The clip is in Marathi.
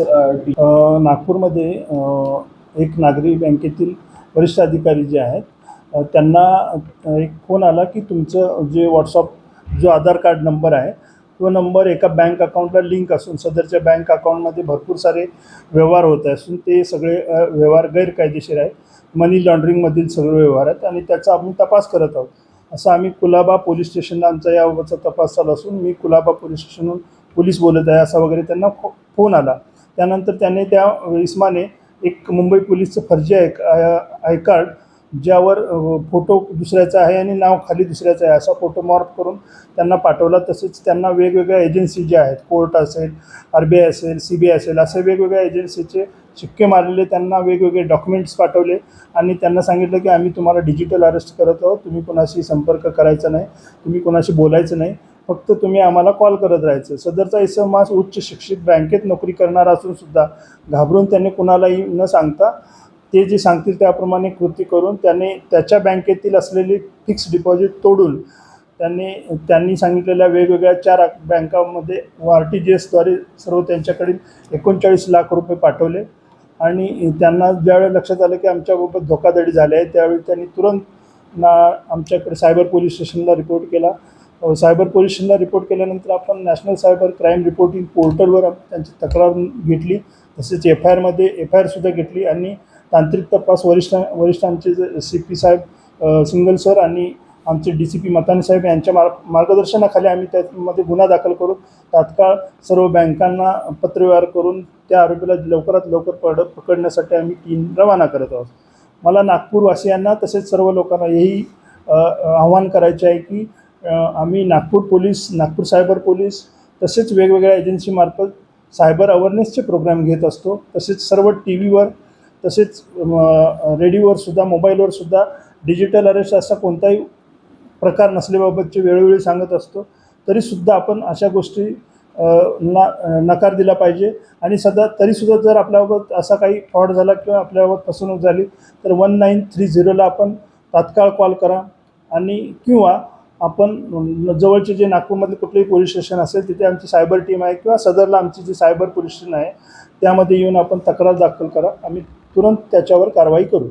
नागपूरमध्ये एक नागरी बँकेतील वरिष्ठ अधिकारी जे आहेत त्यांना एक फोन आला की तुमचं जे व्हॉट्सअप जो आधार कार्ड नंबर आहे तो नंबर एका बँक अकाउंटला लिंक असून सदरच्या बँक अकाउंटमध्ये भरपूर सारे व्यवहार होत असून ते सगळे व्यवहार गैरकायदेशीर आहेत. मनी लॉन्ड्रिंगमधील सगळे व्यवहार आहेत आणि त्याचा आम्ही तपास करत आहोत. असं आम्ही कुलाबा पोलीस स्टेशनला आमचा याबाबतचा तपास चालू असून मी कुलाबा पोलीस स्टेशनहून पोलीस बोलत आहे असा वगैरे त्यांना फो फोन आला. त्यानंतर त्याने त्या इस्माने एक मुंबई पोलीसचं फर्जी आय आय कार्ड ज्यावर फोटो दुसऱ्याचा आहे आणि नाव खाली दुसऱ्याचं आहे असा फोटो मार्क करून त्यांना पाठवला. तसेच त्यांना वेगवेगळ्या एजन्सी ज्या आहेत कोर्ट असेल आर बी आय असेल सी बी आय असेल असे वेगवेगळ्या एजन्सीचे शिक्के मारलेले त्यांना वेगवेगळे डॉक्युमेंट्स पाठवले आणि त्यांना सांगितलं की आम्ही तुम्हाला डिजिटल अरेस्ट करत आहोत तुम्ही कोणाशी संपर्क करायचा नाही तुम्ही कोणाशी बोलायचं नाही फक्त तुम्ही आम्हाला कॉल करत राहायचं. सदरचा इसम मास उच्च शिक्षित बँकेत नोकरी करणारा असून सुद्धा घाबरून त्यांनी कुणालाही न सांगता ते जे सांगतील त्याप्रमाणे कृती करून त्याने त्याच्या बँकेतील असलेली फिक्स डिपॉझिट तोडून त्यांनी त्यांनी सांगितलेल्या वेगवेगळ्या चार बँकामध्ये आर टी जी एसद्वारे सर्व त्यांच्याकडील एकोणचाळीस लाख रुपये पाठवले. आणि त्यांना ज्यावेळी लक्षात आलं की आमच्याबाबत धोकाधडी झाली आहे त्यावेळी त्यांनी तुरंत ना आमच्याकडे सायबर पोलीस स्टेशनला रिपोर्ट केला. सायबर पोलिशनला रिपोर्ट केल्यानंतर आपण नॅशनल सायबर क्राईम रिपोर्टिंग पोर्टलवर त्यांची तक्रार घेतली. तसेच एफ आय आरमध्ये एफ आय आरसुद्धा घेतली आणि तांत्रिक तपास वरिष्ठ वरिष्ठांचे जे सी पी साहेब सिंगल सर आणि आमचे डी सी पी मतानी साहेब यांच्या मार्ग मार्गदर्शनाखाली आम्ही त्यामध्ये गुन्हा दाखल करून तात्काळ सर्व बँकांना पत्रव्यवहार करून त्या आरोपीला लवकरात लवकर पड पकडण्यासाठी आम्ही टीम रवाना करत आहोत. मला नागपूरवासियांना तसेच सर्व लोकांना हेही आव्हान करायचे आहे की आम्ही Nagpur police Nagpur cyber police तसेच वेगवेगळ्या एजन्सीमार्फत सायबर अवेअरनेसचे प्रोग्राम घेत असतो. तसेच सर्व टी व्हीवर तसेच रेडिओवरसुद्धा मोबाईलवरसुद्धा डिजिटल अरेस्ट असा कोणताही प्रकार नसल्याबाबतचे वेळोवेळी सांगत असतो. तरीसुद्धा आपण अशा गोष्टी ना नकार दिला पाहिजे. आणि सदा तरीसुद्धा जर आपल्याबाबत असा काही फ्रॉड झाला किंवा आपल्याबाबत फसवणूक झाली तर वन नाईन थ्री झिरोला आपण तात्काळ कॉल करा. आणि किंवा आपण जवळचे जे नागपूरमधले कुठलेही पोलीस स्टेशन असेल तिथे आमची सायबर टीम आहे किंवा सदरला आमची जी सायबर पोलीस स्टेशन आहे त्यामध्ये येऊन आपण तक्रार दाखल करा. आम्ही तुरंत त्याच्यावर कारवाई करू.